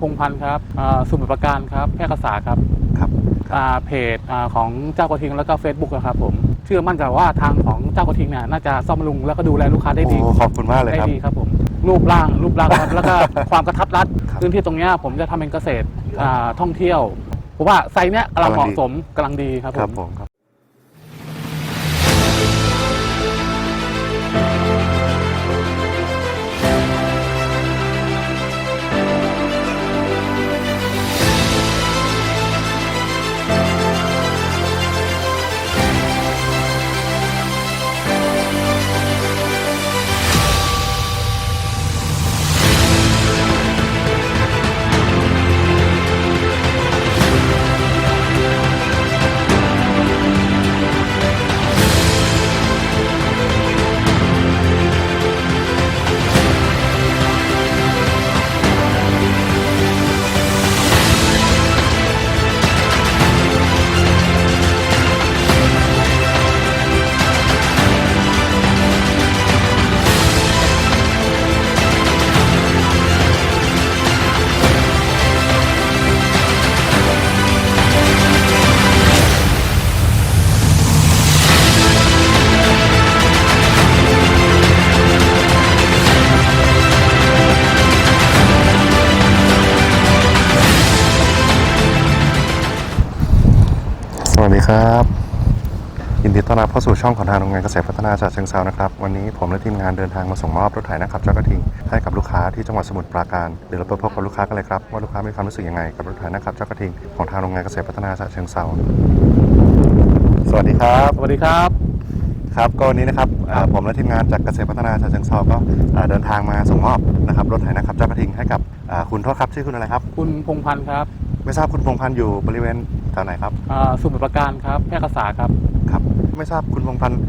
พงพันธ์ครับอ่าสมุทรปราการครับแพร่กษาครับครับอ่าเพจอ่าของเจ้ากระทิงแล้วก็ Facebook อะครับผมเชื่อมั่นกับว่าทางของเจ้ากระทิงเนี่ยน่าจะซ่อมบำรุงแล้วก็ดูแลลูกค้าได้ดี โอ้ขอบคุณมากเลยได้ครับ ดีครับผมรูปร่างรูปร่างครับ แล้วก็ความกระทัดรัดครับพื้นที่ตรงเนี้ยผมจะทำเป็นเกษตรอ่าท่องเที่ยว ผมว่าไซส์เนี้ยกำลังเหมาะสมกำลังดีครับครับผผมมครับ ดีครับยินดีต้อนรับเข้าสู่ช่องของทางโรงงานเกษตรพัฒนาฉะเชิงเซานะครับ วันนี้ผมและทีมงานเดินทางมาส่งมอบรถไถนะครับเจ้ากระทิงให้กับลูกค้าที่จังหวัดสมุทรปราการเดี๋ยวเราไปพบกับลูกค้ากันเลยครับว่าลูกค้ามีความรู้สึกยังไงกับรถไถนะครับเจ้ากระทิงของทางโรงงานเกษตรพัฒนาฉะเชิงเซาสวัสดีครับสวัสดีครับ ครับก็วันนี้นะครับอ่าผมและทีมงานจากเกษตรพัฒนาฉะเชิงเซาก็อ่าเดินทางมาส่งมอบนะครับรถไถนะครับเจ้ากระทิงให้กับอ่าคุณโทษครับชื่อคุณอะไรครับ คุณพงพันธ์ครับไม่ทราบคุณพงพันธ์อยู่บริเวณ แถวไหนครับอ่าสมุทรปราการครับแพร่กษาครับครับ ไม่ทราบคุณพงพันธ์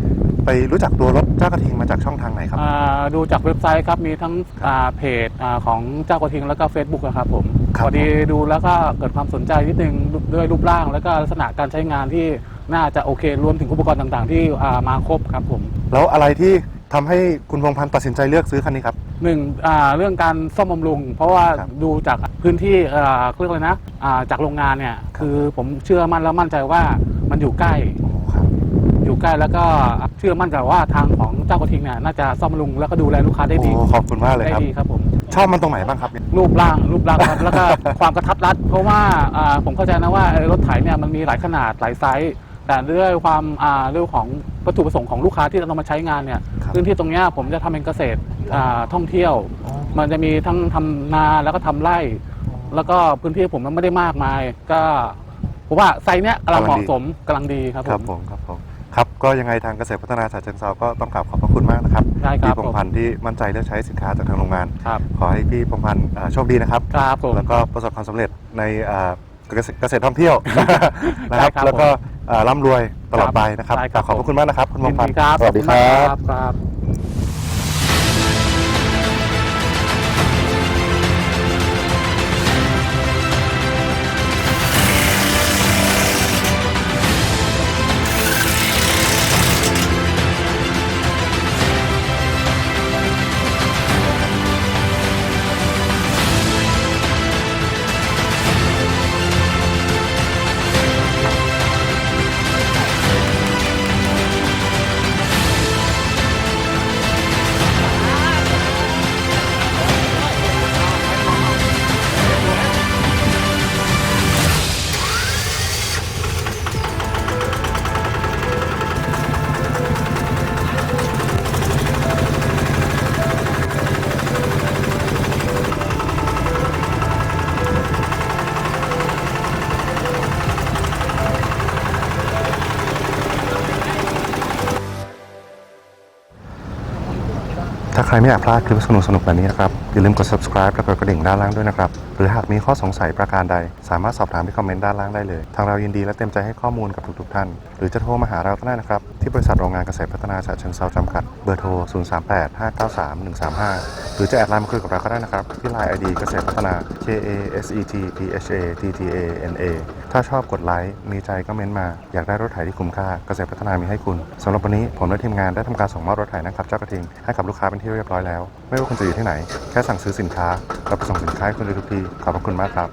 ไปรู้จักตัวรถเจ้ากระทิงมาจากช่องทางไหนครับ อ่าดูจากเว็บไซต์ครับมีทั้งอ่าเพจอ่าของเจ้ากระทิงแล้วก็ Facebook อะครับผมครับพอดีดูแล้วก็เกิดความสนใจนิดนึงด้วยรูปร่าง แล้วก็ลักษณะการใช้งานที่น่าจะโอเครวมถึงอุปกรณ์ต่างๆ ที่อ่ามาครบครับผม แล้วอะไรที่ทำให้คุณพงพันธ์ตัดสินใจเลือกซื้อคันนี้ครับ หนึ่งอ่าเรื่องการซ่อมบำรุง เพราะว่าครับดูจากพื้นที่อ่าเรียกเลยนะอ่าจากโรงงานเนี่ยคือผมเชื่อมั่นแล้วมั่นใจว่ามันอยู่ใกล้ โอ้ครับอยู่ใกล้แล้วก็เชื่อมั่นกับว่าทางของเจ้ากระทิงเนี่ยน่าจะซ่อมบำรุงแล้วก็ดูแลลูกค้าได้ดีโอ้ขอบคุณมากเลยได้ครับ ดีครับผม ชอบมันตรงไหนบ้างครับเนี่ย รูปร่างรูปร่างครับ แล้วก็ความกระทัดรัด เพราะว่าอ่าผมเข้าใจนะว่าไอ้รถไถเนี่ยมันมีหลายขนาดหลายไซส์แต่ด้วยความอ่าเรื่องของวัตถุประสงค์ของลูกค้าที่เรามาใช้งานเนี่ยครับ พื้นที่ตรงเนี้ยผมจะทำเป็นเกษตร อ่าท่องเที่ยว มันจะมีทั้งทำนาแล้วก็ทำไร่ แล้วก็พื้นที่ผมมันไม่ได้มากมาย ก็ผมว่าไซส์เนี้ยกำลังเหมาะสมกำลังดีครับครับผผมมครับผมครับก็ยังไงทางเกษตรพัฒนาฉะเชิงเซาก็ต้องกราบขอบพระคุณมากนะครับได้ครับพี่พงพันธ์ที่มั่นใจเลือกใช้สินค้าจากทางโรงงาน ครับขอให้พี่พงพันธ์อ่าโชคดีนะครับ ครับผม แล้วก็ประสบความสำเร็จในอ่าเกษตรเกษตรท่องเที่ยว นะครับได้ครับแล้วก็อ่าร่ำรวยตลอดไปนะครับได้ครับ ขอบพระคุณมากนะครับคุณพยิงนพันดีธ์ ครับสวัสดีขอคณรัมากบครับ ใครไม่อยากพลาดคลิปสนุกๆแบบนี้นะครับ อย่าลืมกด subscribe และกดกระดิ่งด้านล่างด้วยนะครับ รือหากมีข้อสงสัยประการใด สามารถสอบถามที่คอมเมนต์ด้านล่างได้เลย ทางเรายินดีและเต็มใจให้ข้อมูลกับทุกๆท่าน หรือจะโทรมาหาเราก็ได้นะครับ ที่บริษัทโรงงานเกษตรพัฒนาฉะเชิงเซาจำกัด เบอร์โทร 038-593-135 หรือจะแอดไลน์มาคุยกับเราก็ได้นะครับ ที่ Line ID เกษตรพัฒนา K A S E T P H A T T A N A ถ้าชอบกดไลค์ มีใจก็เม้นมา อยากได้รถไถที่คุ้มค่า เกษตรพัฒนามีให้คุณสำหรับวันนี้ผมและทีมงานได้ทำการส่งมอบรถไถนะครับเจ้ากระทิงให้กับลูกค้าเป็นที่เรียบร้อยแล้ว ไม่ว่าคุณจะอยู่ที่ไหน แค่สั่งซื้อสินค้าเราไปส่งสินค้าให้คุณได้ทุกที่ขอบพระคุณมากครับ